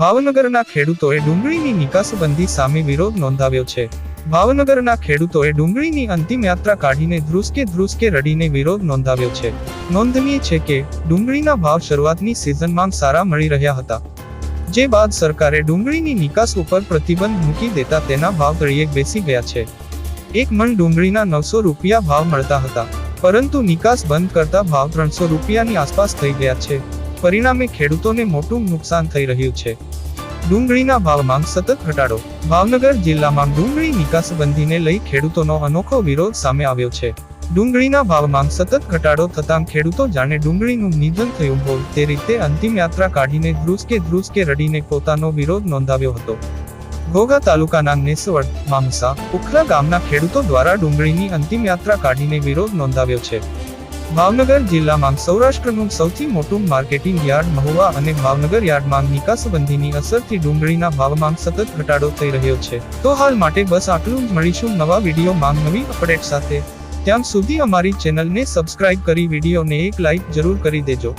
ભાવનગરના ખેડૂતોએ ડુંગળીની નિકાસબંધી સામે વિરોધ નોંધાવ્યો છે. ભાવનગરના ખેડૂતોએ ડુંગળીની અંતિમ યાત્રા કાઢીને ધ્રુસકે ધ્રુસકે રડીને વિરોધ નોંધાવ્યો છે. નોંધનીય છે કે, ડુંગળીના ભાવ શરૂઆતની સિઝનમાં સારા મળી રહ્યા હતા. જે બાદ સરકારે ડુંગળીની નિકાસ ઉપર પ્રતિબંધ મૂકી દેતા તેના ભાવ તળિયે બેસી ગયા છે. એક મણ ડુંગળીના નવસો રૂપિયા ભાવ મળતા હતા. પરંતુ નિકાસ બંધ કરતા ભાવ ત્રણસો રૂપિયાની આસપાસ થઈ ગયા છે. પરિણામે ખેડૂતોને મોટું નુકસાન થઈ રહ્યું છે. ડુંગળીના ભાવમાં સતત ઘટાડો. ભાવનગર જિલ્લામાં ડુંગળી નિકાસબંધીને લઈ ખેડૂતોનો અનોખો વિરોધ સામે આવ્યો છે. ડુંગળીના ભાવમાં સતત ઘટાડો થતાં ખેડૂતો જાણે ડુંગળીનું નિધન થયું હોય તે રીતે અંતિમ યાત્રા કાઢીને ધ્રુસકે ધ્રુસકે રડીને પોતાનો વિરોધ નોંધાવ્યો હતો. ઘોઘા તાલુકાના નેસવડ મામસા ઉખરા ગામના ખેડૂતો દ્વારા ડુંગળીની અંતિમ યાત્રા કાઢીને વિરોધ નોંધાવ્યો છે. ભાવનગર જિલ્લામાં સૌરાષ્ટ્રનું સૌથી મોટું માર્કેટિંગ યાર્ડ મહુવા અને ભાવનગર યાર્ડમાં નિકાસબંધીની અસરથી ડુંગળીના ભાવમાં સતત ઘટાડો થઈ રહ્યો છે. તો હાલ માટે બસ આટલું જ. મળીશું નવા વિડીયોમાં નવી અપડેટ સાથે. ત્યાં સુધી અમારી ચેનલને સબસ્ક્રાઇબ કરી વિડીયોને એક લાઇક જરૂર કરી દેજો.